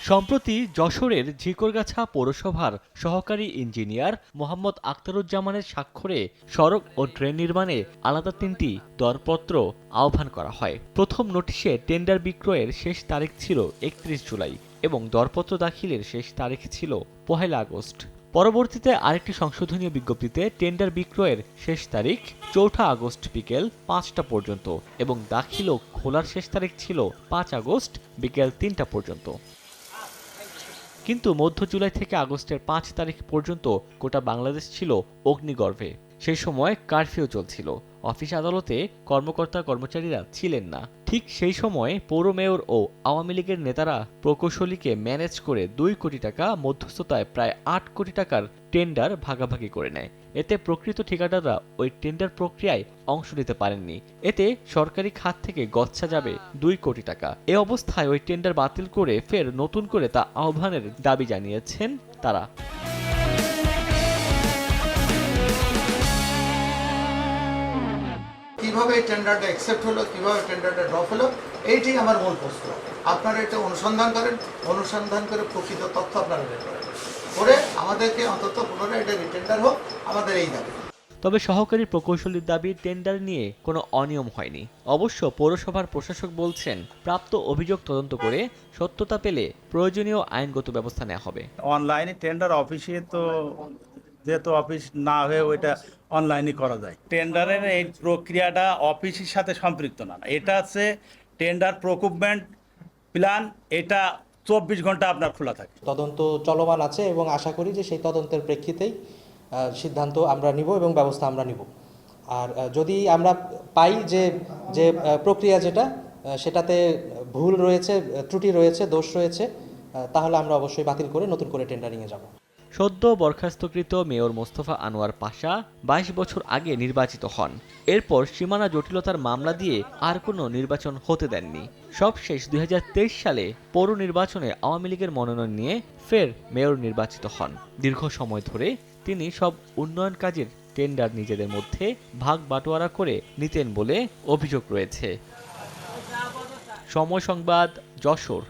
সম্প্রতি যশোরের ঝিকরগাছা পৌরসভার সহকারী ইঞ্জিনিয়ার মোহাম্মদ আখতারুজ্জামানের স্বাক্ষরে সড়ক ও ট্রেন নির্মাণে আলাদা তিনটি দরপত্র আহ্বান করা হয়। প্রথম নোটিশে টেন্ডার বিক্রয়ের শেষ তারিখ ছিল একত্রিশ জুলাই এবং দরপত্র দাখিলের শেষ তারিখ ছিল পহেলা আগস্ট। পরবর্তীতে আরেকটি সংশোধনীয় বিজ্ঞপ্তিতে টেন্ডার বিক্রয়ের শেষ তারিখ চৌঠা আগস্ট বিকেল পাঁচটা পর্যন্ত এবং দাখিল ও খোলার শেষ তারিখ ছিল পাঁচ আগস্ট বিকেল তিনটা পর্যন্ত। কিন্তু মধ্য জুলাই থেকে আগস্টের পাঁচ তারিখ পর্যন্ত গোটা বাংলাদেশ ছিল অগ্নিগর্ভে। সেই সময় কারফিউ চলছিল। অফিস আদালতে কর্মকর্তা কর্মচারীরা ছিলেন না। ঠিক সেই সময় পৌর মেয়র ও আওয়ামী লীগের নেতারা প্রকৌশলীকে ম্যানেজ করে দুই কোটি টাকা, মধ্যস্থতায় প্রায় আট কোটি টাকার টেন্ডার ভাগাভাগি করে নেয়। এতে প্রকৃত ঠিকাদাররা ওই টেন্ডার প্রক্রিয়ায় অংশ নিতে পারেননি। এতে সরকারি খাত থেকে গচ্ছা যাবে দুই কোটি টাকা। এ অবস্থায় ওই টেন্ডার বাতিল করে ফের নতুন করে তা আহ্বানের দাবি জানিয়েছেন তারা। কীভাবে এই টেন্ডারটা অ্যাকসেপ্ট হলো কীভাবে টেন্ডারটা ড্রপ হলো এইটাই আমার মূল প্রশ্ন। আপনারা এটা অনুসন্ধান করেন অনুসন্ধান করে প্রকৃত তথ্য আপনারা বের করেন। করে আমাদেরকে অন্তত পুনরায় এটা রিটেন্ডার হোক আমাদের এই দাবি। তবে সহকারী প্রকৌশলীর দাবি টেন্ডার নিয়ে কোনো অনিয়ম হয়নি। অবশ্য পৌরসভার প্রশাসক বলছেন প্রাপ্ত অভিযোগ তদন্ত করে সত্যতা পেলে প্রয়োজনীয় আইনগত ব্যবস্থা নেওয়া হবে। অনলাইনে টেন্ডার অফিসে তো যেহেতু অফিস না হয়ে ওইটা অনলাইনে করা যায়। টেন্ডারের এই প্রক্রিয়াটা অফিসের সাথে সম্পৃক্ত না। এটা হচ্ছে টেন্ডার প্রকুপমেন্ট প্ল্যান এটা চব্বিশ ঘণ্টা আপনার খোলা থাকে। তদন্ত চলমান আছে এবং আশা করি যে সেই তদন্তের প্রেক্ষিতেই সিদ্ধান্ত আমরা নিব এবং ব্যবস্থা আমরা নিব। আর যদি আমরা পাই যে যে প্রক্রিয়া যেটা সেটাতে ভুল রয়েছে, ত্রুটি রয়েছে, দোষ রয়েছে তাহলে আমরা অবশ্যই বাতিল করে নতুন করে টেন্ডারিংয়ে যাব। সদ্য বরখাস্তকৃত মেয়র মোস্তফা আনোয়ার পাশা বাইশ বছর আগে নির্বাচিত হন। এরপর সীমানা জটিলতার মামলা দিয়ে আর কোনো নির্বাচন হতে দেননি। সবশেষ দুই হাজার তেইশ সালে পৌর নির্বাচনে আওয়ামী লীগের মনোনয়ন নিয়ে ফের মেয়র নির্বাচিত হন। দীর্ঘ সময় ধরে তিনি সব উন্নয়ন কাজের টেন্ডার নিজেদের মধ্যে ভাগ বাটোয়ারা করে নিতেন বলে অভিযোগ রয়েছে। সময় সংবাদ যশোর।